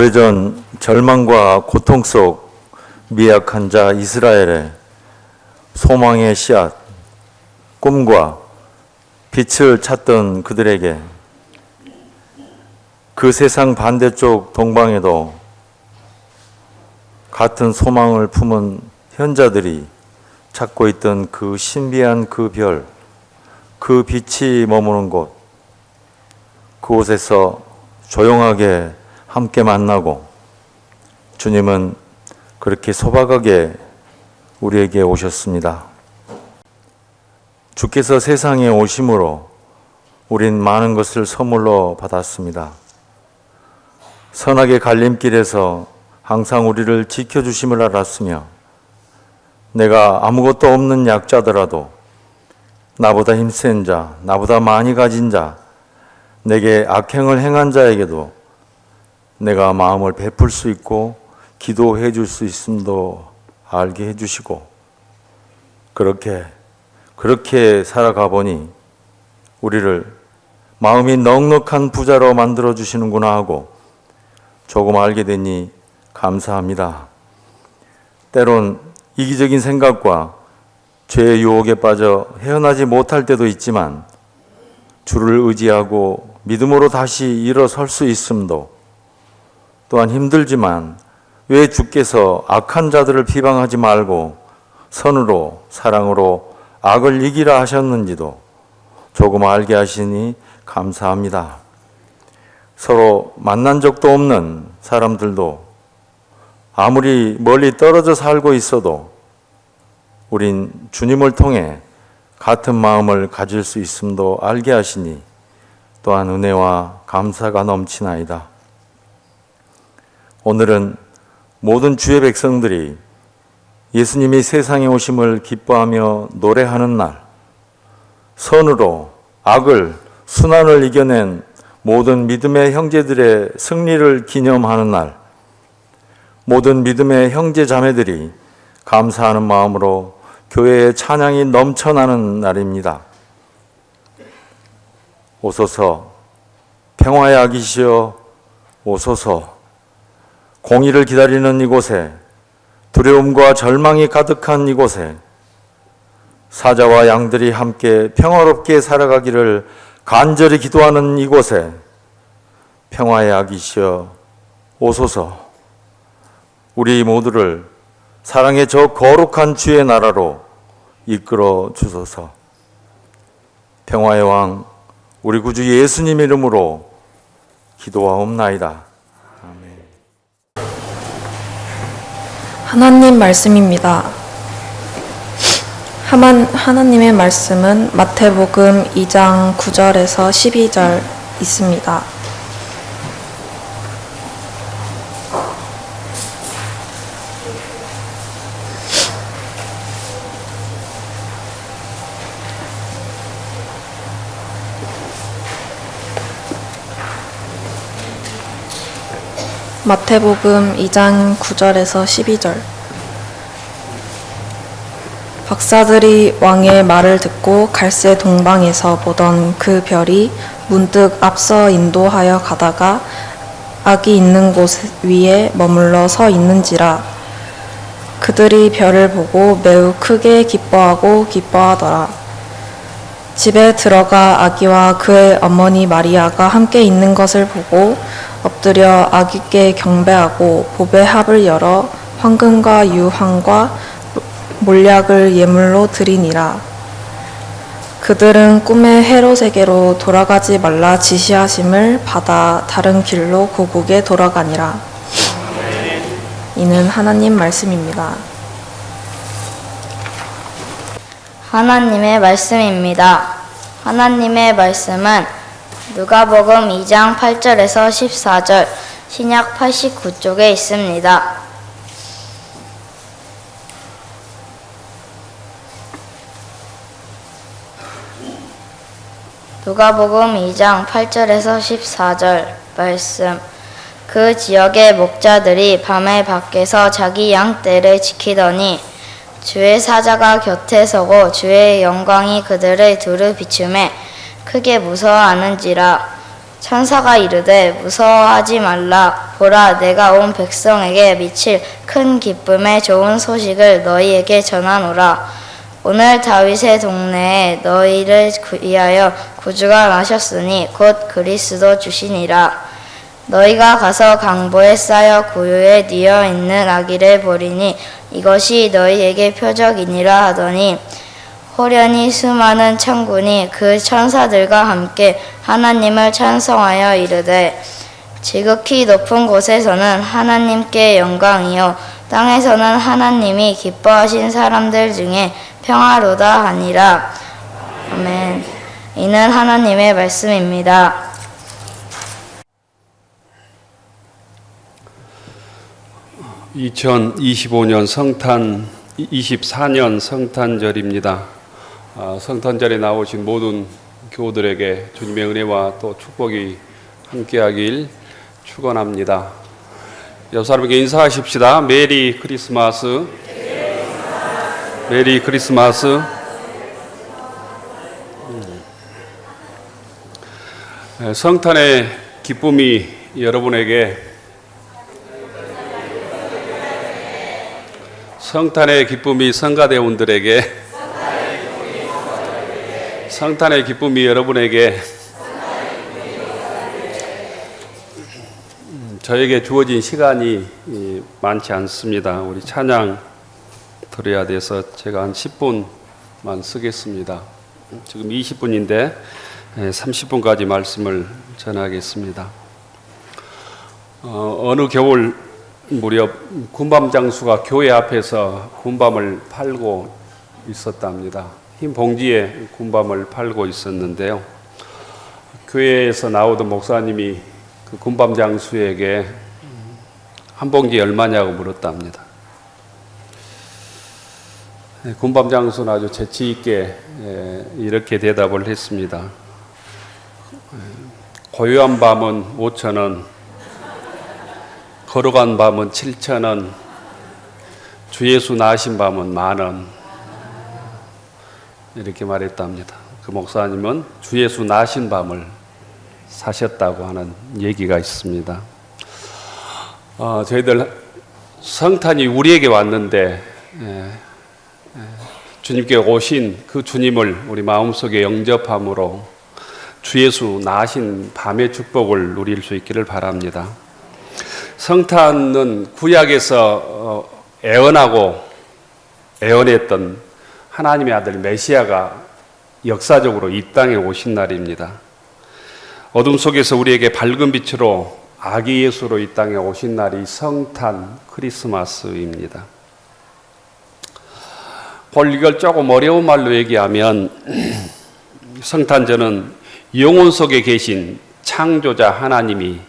오래전 절망과 고통 속 미약한 자 이스라엘의 소망의 씨앗, 꿈과 빛을 찾던 그들에게 그 세상 반대쪽 동방에도 같은 소망을 품은 현자들이 찾고 있던 그 신비한 그 별, 그 빛이 머무는 곳, 그곳에서 조용하게 함께 만나고 주님은 그렇게 소박하게 우리에게 오셨습니다. 주께서 세상에 오심으로 우린 많은 것을 선물로 받았습니다. 선악의 갈림길에서 항상 우리를 지켜주심을 알았으며 내가 아무것도 없는 약자더라도 나보다 힘센 자, 나보다 많이 가진 자, 내게 악행을 행한 자에게도 내가 마음을 베풀 수 있고 기도해 줄 수 있음도 알게 해 주시고 그렇게 그렇게 살아가 보니 우리를 마음이 넉넉한 부자로 만들어 주시는구나 하고 조금 알게 되니 감사합니다. 때론 이기적인 생각과 죄의 유혹에 빠져 헤어나지 못할 때도 있지만 주를 의지하고 믿음으로 다시 일어설 수 있음도 또한 힘들지만 왜 주께서 악한 자들을 비방하지 말고 선으로 사랑으로 악을 이기라 하셨는지도 조금 알게 하시니 감사합니다. 서로 만난 적도 없는 사람들도 아무리 멀리 떨어져 살고 있어도 우린 주님을 통해 같은 마음을 가질 수 있음도 알게 하시니 또한 은혜와 감사가 넘치나이다. 오늘은 모든 주의 백성들이 예수님이 세상에 오심을 기뻐하며 노래하는 날, 선으로 악을, 순환을 이겨낸 모든 믿음의 형제들의 승리를 기념하는 날, 모든 믿음의 형제 자매들이 감사하는 마음으로 교회의 찬양이 넘쳐나는 날입니다. 오소서 평화의 아기시여 오소서 공의를 기다리는 이곳에 두려움과 절망이 가득한 이곳에 사자와 양들이 함께 평화롭게 살아가기를 간절히 기도하는 이곳에 평화의 아기시여 오소서 우리 모두를 사랑의 저 거룩한 주의 나라로 이끌어 주소서 평화의 왕 우리 구주 예수님 이름으로 기도하옵나이다. 하나님 말씀입니다. 하만, 하나님의 말씀은 마태복음 2장 9절에서 12절 있습니다. 마태복음 2장 9절에서 12절. 박사들이 왕의 말을 듣고 갈새 동방에서 보던 그 별이 문득 앞서 인도하여 가다가 악이 있는 곳 위에 머물러 서 있는지라. 그들이 별을 보고 매우 크게 기뻐하고 기뻐하더라. 집에 들어가 아기와 그의 어머니 마리아가 함께 있는 것을 보고 엎드려 아기께 경배하고 보배 합을 열어 황금과 유황과 몰약을 예물로 드리니라. 그들은 꿈의 헤롯에게로 돌아가지 말라 지시하심을 받아 다른 길로 고국에 돌아가니라. 이는 하나님 말씀입니다. 하나님의 말씀입니다. 하나님의 말씀은 누가복음 2장 8절에서 14절 신약 89쪽에 있습니다. 누가복음 2장 8절에서 14절 말씀 그 지역의 목자들이 밤에 밖에서 자기 양 떼를 지키더니 주의 사자가 곁에 서고 주의 영광이 그들의 두루 비춤에 크게 무서워하는지라. 천사가 이르되 무서워하지 말라. 보라 내가 온 백성에게 미칠 큰 기쁨의 좋은 소식을 너희에게 전하노라. 오늘 다윗의 동네에 너희를 위하여 구주가 나셨으니 곧 그리스도 주시니라. 너희가 가서 강보에 쌓여 고요에 뉘어 있는 아기를 보리니 이것이 너희에게 표적이니라 하더니 호련히 수많은 천군이 그 천사들과 함께 하나님을 찬송하여 이르되 지극히 높은 곳에서는 하나님께 영광이요 땅에서는 하나님이 기뻐하신 사람들 중에 평화로다 하니라 아멘 이는 하나님의 말씀입니다. 2025년 성탄 24년 성탄절입니다. 아, 성탄절에 나오신 모든 교우들에게 주님의 은혜와 또 축복이 함께하길 축원합니다. 옆 사람에게 인사하십시다. 메리 크리스마스. 메리 크리스마스. 음. 네, 성탄의 기쁨이 여러분에게 성탄의 기쁨이 성가대원들에게 성탄의 기쁨이 여러분에게 음, 저에게 주어진 시간이 이, 많지 않습니다. 우리 찬양 들어야 돼서 제가 한 10분만 쓰겠습니다. 지금 20분인데 30분까지 말씀을 전하겠습니다. 어, 어느 겨울 무렵 군밤 장수가 교회 앞에서 군밤을 팔고 있었답니다. 흰 봉지에 군밤을 팔고 있었는데요. 교회에서 나오던 목사님이 그 군밤 장수에게 한 봉지 얼마냐고 물었답니다. 네, 군밤 장수는 아주 재치 있게 예, 이렇게 대답을 했습니다. 고요한 밤은 5천 원, 걸어간 밤은 7천 원, 주 예수 나신 밤은 만 원. 이렇게 말했답니다. 그 목사님은 주 예수 나신 밤을 사셨다고 하는 얘기가 있습니다. 어, 저희들 성탄이 우리에게 왔는데 예, 예, 주님께 오신 그 주님을 우리 마음속에 영접함으로 주 예수 나신 밤의 축복을 누릴 수 있기를 바랍니다. 성탄은 구약에서 어, 애언하고 애언했던 하나님의 아들 메시아가 역사적으로 이 땅에 오신 날입니다. 어둠 속에서 우리에게 밝은 빛으로 아기 예수로 이 땅에 오신 날이 성탄 크리스마스입니다. 볼 이걸 조금 어려운 말로 얘기하면 성탄절은 영혼 속에 계신 창조자 하나님이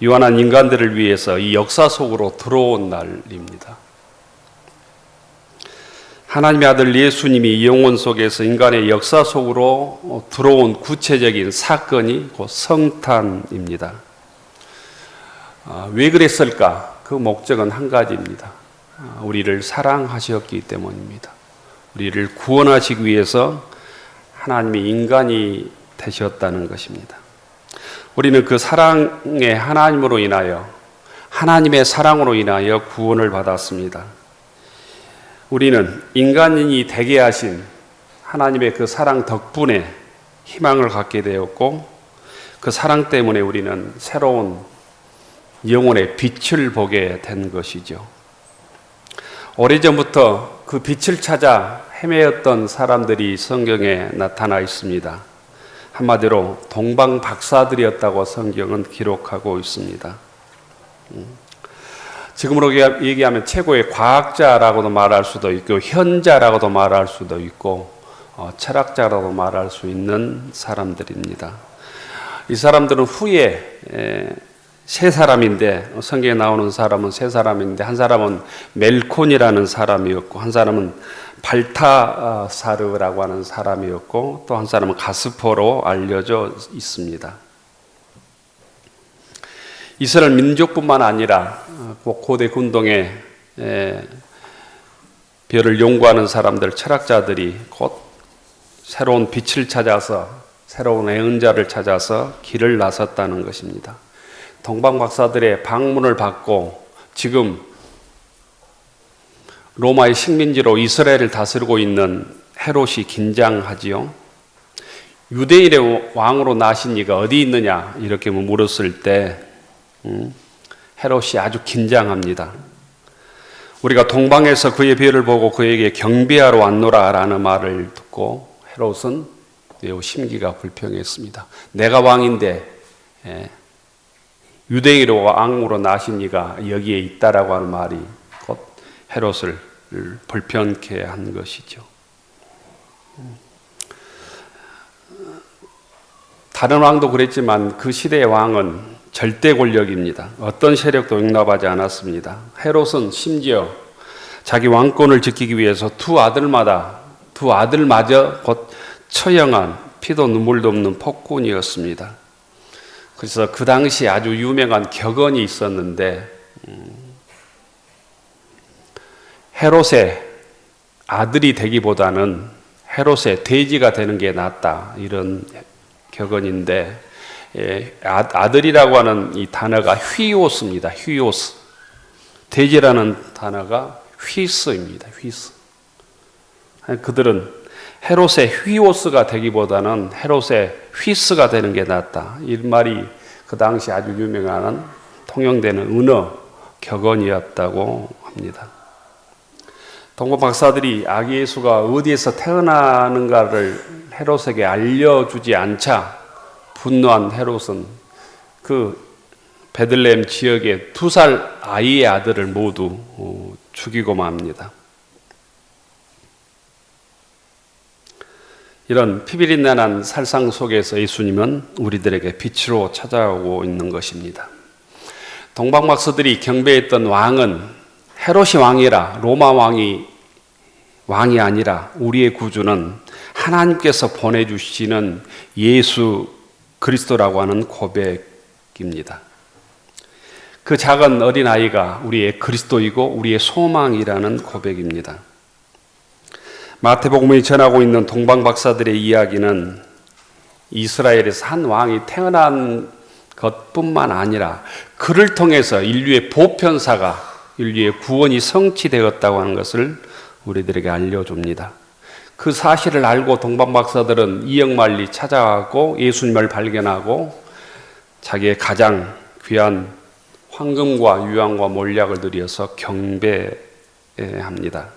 유한한 인간들을 위해서 이 역사 속으로 들어온 날입니다. 하나님의 아들 예수님이 영혼 속에서 인간의 역사 속으로 들어온 구체적인 사건이 곧 성탄입니다. 아, 왜 그랬을까? 그 목적은 한 가지입니다. 아, 우리를 사랑하셨기 때문입니다. 우리를 구원하시기 위해서 하나님이 인간이 되셨다는 것입니다. 우리는 그 사랑의 하나님으로 인하여 하나님의 사랑으로 인하여 구원을 받았습니다. 우리는 인간이 되게 하신 하나님의 그 사랑 덕분에 희망을 갖게 되었고 그 사랑 때문에 우리는 새로운 영혼의 빛을 보게 된 것이죠. 오래전부터 그 빛을 찾아 헤매었던 사람들이 성경에 나타나 있습니다. 한마디로 동방 박사들이었다고 성경은 기록하고 있습니다. 음. 지금으로 얘기하면 최고의 과학자라고도 말할 수도 있고 현자라고도 말할 수도 있고 어, 철학자라고 말할 수 있는 사람들입니다. 이 사람들은 후에 에, 세 사람인데 성경에 나오는 사람은 세 사람인데 한 사람은 멜콘이라는 사람이었고 한 사람은 발타사르라고 하는 사람이었고 또 한 사람은 가스포로 알려져 있습니다. 이스라엘 민족뿐만 아니라 고대 군동에 별을 연구하는 사람들, 철학자들이 곧 새로운 빛을 찾아서 새로운 애은자를 찾아서 길을 나섰다는 것입니다. 동방 박사들의 방문을 받고 지금 로마의 식민지로 이스라엘을 다스리고 있는 헤롯이 긴장하지요. 유대인의 왕으로 나신 이가 어디 있느냐 이렇게 물었을 때 음, 헤롯이 아주 긴장합니다. 우리가 동방에서 그의 별을 보고 그에게 경배하러 왔노라라는 말을 듣고 헤롯은 매우 심기가 불평했습니다. 내가 왕인데 예, 유대인으로 왕으로 나신 이가 여기에 있다라고 하는 말이 곧 헤롯을 불편케 한 것이죠. 다른 왕도 그랬지만 그 시대의 왕은 절대 권력입니다. 어떤 세력도 용납하지 않았습니다. 헤롯은 심지어 자기 왕권을 지키기 위해서 두 아들마다 두 아들마저 곧 처형한 피도 눈물도 없는 폭군이었습니다. 그래서 그 당시 아주 유명한 격언이 있었는데 음, 헤롯의 아들이 되기보다는 헤롯의 돼지가 되는 게 낫다 이런 격언인데 예, 아- 아들이라고 하는 이 단어가 휘오스입니다. 휘오스 돼지라는 단어가 휘스입니다. 휘스 그들은 헤롯의 휘오스가 되기보다는 헤롯의 휘스가 되는 게 낫다. 이 말이 그 당시 아주 유명한 통용되는 은어 격언이었다고 합니다. 동고 박사들이 아기 예수가 어디에서 태어나는가를 헤롯에게 알려주지 않자 분노한 헤롯은 그 베들레헴 지역의 두 살 아이의 아들을 모두 어, 죽이고 맙니다. 이런 피비린내난 살상 속에서 예수님은 우리들에게 빛으로 찾아오고 있는 것입니다. 동방박사들이 경배했던 왕은 헤롯이 왕이라 로마 왕이 왕이 아니라 우리의 구주는 하나님께서 보내주시는 예수 그리스도라고 하는 고백입니다. 그 작은 어린 아이가 우리의 그리스도이고 우리의 소망이라는 고백입니다. 마태복음이 전하고 있는 동방 박사들의 이야기는 이스라엘에서 한 왕이 태어난 것뿐만 아니라 그를 통해서 인류의 보편사가 인류의 구원이 성취되었다고 하는 것을 우리들에게 알려줍니다. 그 사실을 알고 동방 박사들은 이역말리 찾아가고 예수님을 발견하고 자기의 가장 귀한 황금과 유황과 몰약을 들여서 경배합니다.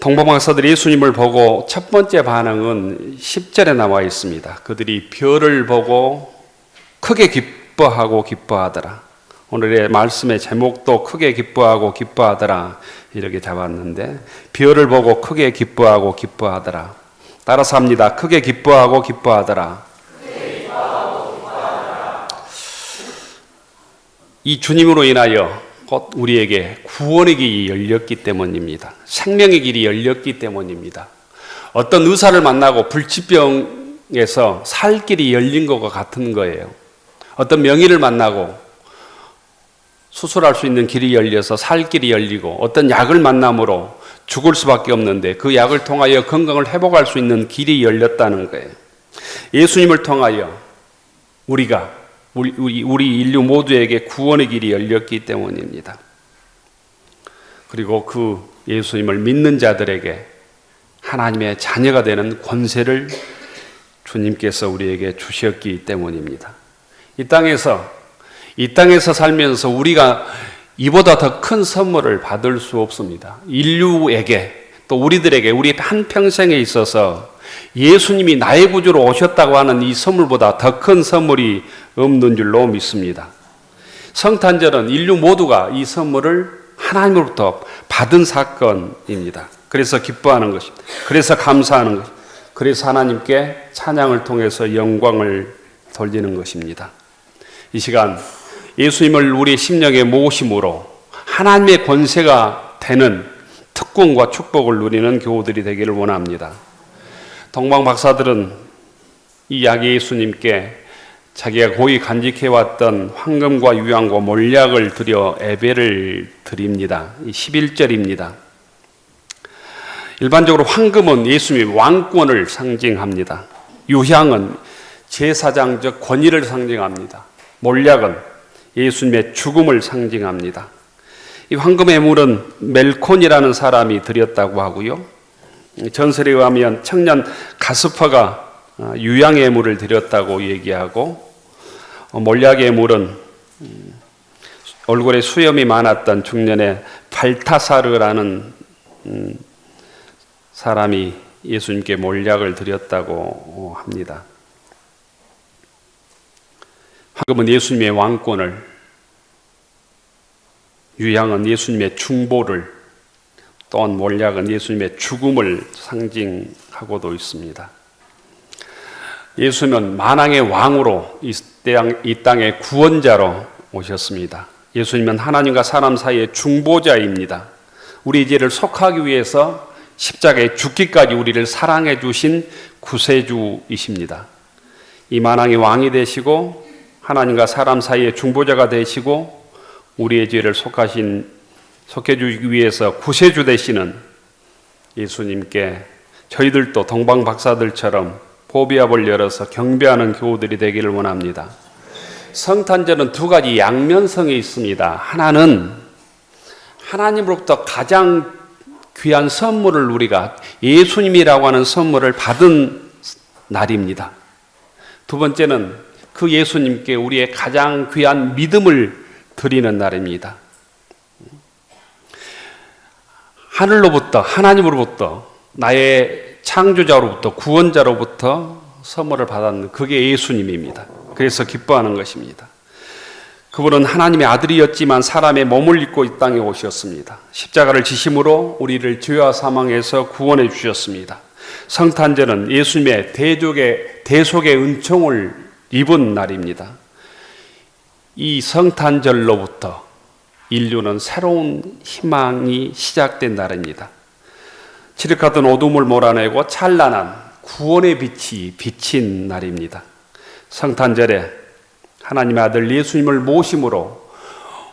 동방박사들이 예수님을 보고 첫 번째 반응은 10절에 나와 있습니다. 그들이 별을 보고 크게 기뻐하고 기뻐하더라. 오늘의 말씀의 제목도 크게 기뻐하고 기뻐하더라. 이렇게 잡았는데, 별을 보고 크게 기뻐하고 기뻐하더라. 따라서 합니다. 크게 기뻐하고 기뻐하더라. 이 주님으로 인하여 곧 우리에게 구원의 길이 열렸기 때문입니다. 생명의 길이 열렸기 때문입니다. 어떤 의사를 만나고 불치병에서 살 길이 열린 것과 같은 거예요. 어떤 명의를 만나고 수술할 수 있는 길이 열려서 살 길이 열리고 어떤 약을 만남으로 죽을 수밖에 없는데 그 약을 통하여 건강을 회복할 수 있는 길이 열렸다는 거예요. 예수님을 통하여 우리가 우리, 우리, 우리 인류 모두에게 구원의 길이 열렸기 때문입니다. 그리고 그 예수님을 믿는 자들에게 하나님의 자녀가 되는 권세를 주님께서 우리에게 주셨기 때문입니다. 이 땅에서 이 땅에서 살면서 우리가 이보다 더 큰 선물을 받을 수 없습니다. 인류에게 또 우리들에게 우리 한 평생에 있어서 예수님이 나의 구주로 오셨다고 하는 이 선물보다 더 큰 선물이 없는 줄로 믿습니다. 성탄절은 인류 모두가 이 선물을 하나님으로부터 받은 사건입니다. 그래서 기뻐하는 것입니다. 그래서 감사하는 것. 그래서 하나님께 찬양을 통해서 영광을 돌리는 것입니다. 이 시간 예수님을 우리 심령에 모심으로 하나님의 권세가 되는 특권과 축복을 누리는 교우들이 되기를 원합니다. 동방 박사들은 이약 예수님께 자기가 고이 간직해왔던 황금과 유황과 몰약을 드려 예배를 드립니다. 이 11절입니다. 일반적으로 황금은 예수님의 왕권을 상징합니다. 유향은 제사장적 권위를 상징합니다. 몰약은 예수님의 죽음을 상징합니다. 이 황금의 물은 멜콘이라는 사람이 드렸다고 하고요. 전설에 의하면 청년 가스퍼가 어, 유양의 물을 드렸다고 얘기하고 어, 몰약의 물은 음, 얼굴에 수염이 많았던 중년의 발타사르라는 음, 사람이 예수님께 몰약을 드렸다고 합니다. 황금은 예수님의 왕권을, 유향은 예수님의 중보를, 또한 몰약은 예수님의 죽음을 상징하고도 있습니다. 예수님은 만왕의 왕으로 이, 땅의 구원자로 오셨습니다. 예수님은 하나님과 사람 사이의 중보자입니다. 우리 죄를 속하기 위해서 십자가에 죽기까지 우리를 사랑해 주신 구세주이십니다. 이 만왕의 왕이 되시고 하나님과 사람 사이의 중보자가 되시고 우리의 죄를 속하신 속해 주기 위해서 구세주 되시는 예수님께 저희들도 동방 박사들처럼 보비압을 열어서 경배하는 교우들이 되기를 원합니다. 성탄절은 두 가지 양면성이 있습니다. 하나는 하나님으로부터 가장 귀한 선물을 우리가 예수님이라고 하는 선물을 받은 날입니다. 두 번째는 그 예수님께 우리의 가장 귀한 믿음을 드리는 날입니다. 하늘로부터 하나님으로부터 나의 창조자로부터 구원자로부터 선물을 받았는 그게 예수님입니다. 그래서 기뻐하는 것입니다. 그분은 하나님의 아들이었지만 사람의 몸을 입고 이 땅에 오셨습니다. 십자가를 지심으로 우리를 죄와 사망에서 구원해 주셨습니다. 성탄절은 예수님의 대족의 대속의 은총을 입은 날입니다. 이 성탄절로부터 인류는 새로운 희망이 시작된 날입니다. 칠흑하던 어둠을 몰아내고 찬란한 구원의 빛이 비친 날입니다. 성탄절에 하나님의 아들 예수님을 모심으로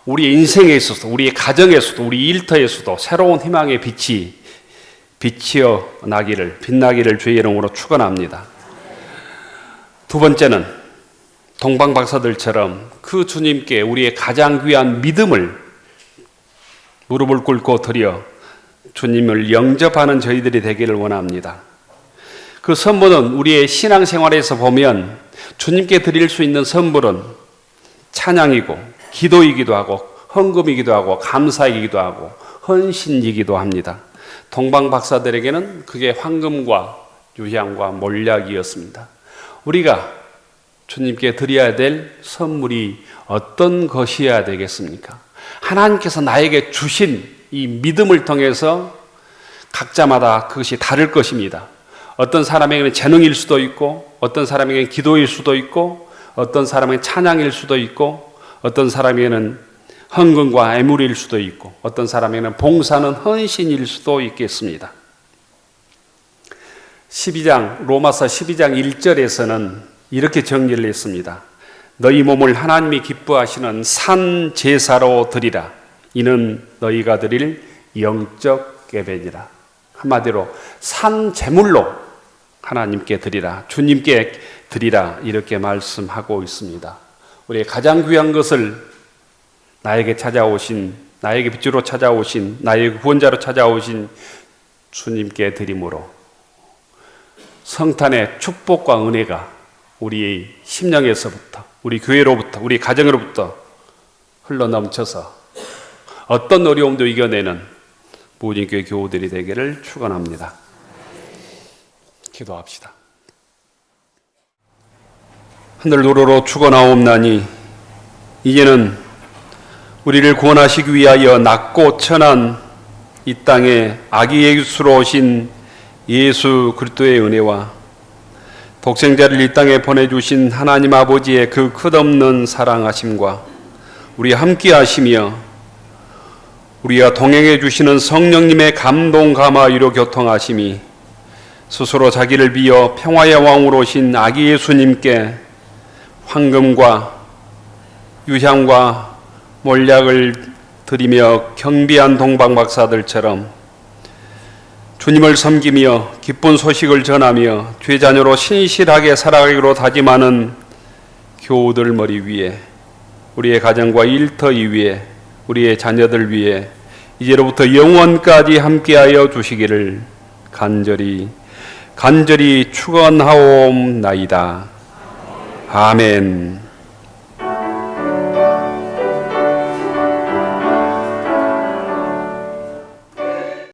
우리 인생에 있어서 우리의 가정에서도 우리 일터에서도 새로운 희망의 빛이 빛이어 나기를 빛나기를 주의 이름으로 축원합니다. 두 번째는 동방 박사들처럼 그 주님께 우리의 가장 귀한 믿음을 무릎을 꿇고 드려 주님을 영접하는 저희들이 되기를 원합니다. 그 선물은 우리의 신앙생활에서 보면 주님께 드릴 수 있는 선물은 찬양이고 기도이기도 하고 헌금이기도 하고 감사이기도 하고 헌신이기도 합니다. 동방 박사들에게는 그게 황금과 유향과 몰약이었습니다. 우리가 주님께 드려야 될 선물이 어떤 것이어야 되겠습니까? 하나님께서 나에게 주신 이 믿음을 통해서 각자마다 그것이 다를 것입니다. 어떤 사람에게는 재능일 수도 있고, 어떤 사람에게는 기도일 수도 있고, 어떤 사람에게는 찬양일 수도 있고, 어떤 사람에게는 헌금과 애물일 수도 있고, 어떤 사람에게는 봉사는 헌신일 수도 있겠습니다. 12장, 로마서 12장 1절에서는 이렇게 정리를 했습니다. 너희 몸을 하나님이 기뻐하시는 산 제사로 드리라. 이는 너희가 드릴 영적 예배니라. 한마디로 산 제물로 하나님께 드리라. 주님께 드리라. 이렇게 말씀하고 있습니다. 우리의 가장 귀한 것을 나에게 찾아오신 나에게 빛으로 찾아오신 나의 구원자로 찾아오신 주님께 드림으로 성탄의 축복과 은혜가 우리 심령에서부터 우리 교회로부터 우리 가정으로부터 흘러 넘쳐서 어떤 어려움도 이겨내는 무진교회 교우들이 되기를 축원합니다. 기도합시다. 하늘 노로로 죽어나옵나니 이제는 우리를 구원하시기 위하여 낮고 천한 이 땅에 아기 예수로 오신 예수 그리스도의 은혜와 독생자를 이 땅에 보내주신 하나님 아버지의 그 끝없는 사랑하심과 우리 함께 하시며 우리와 동행해 주시는 성령님의 감동 감화 위로 교통하심이 스스로 자기를 비어 평화의 왕으로 오신 아기 예수님께 황금과 유향과 몰약을 드리며 경비한 동방 박사들처럼 주님을 섬기며 기쁜 소식을 전하며 죄 자녀로 신실하게 살아가기로 다짐하는 교우들 머리 위에 우리의 가정과 일터 위에 우리의 자녀들 위에 이제로부터 영원까지 함께하여 주시기를 간절히 간절히 축원하옵나이다. 아멘.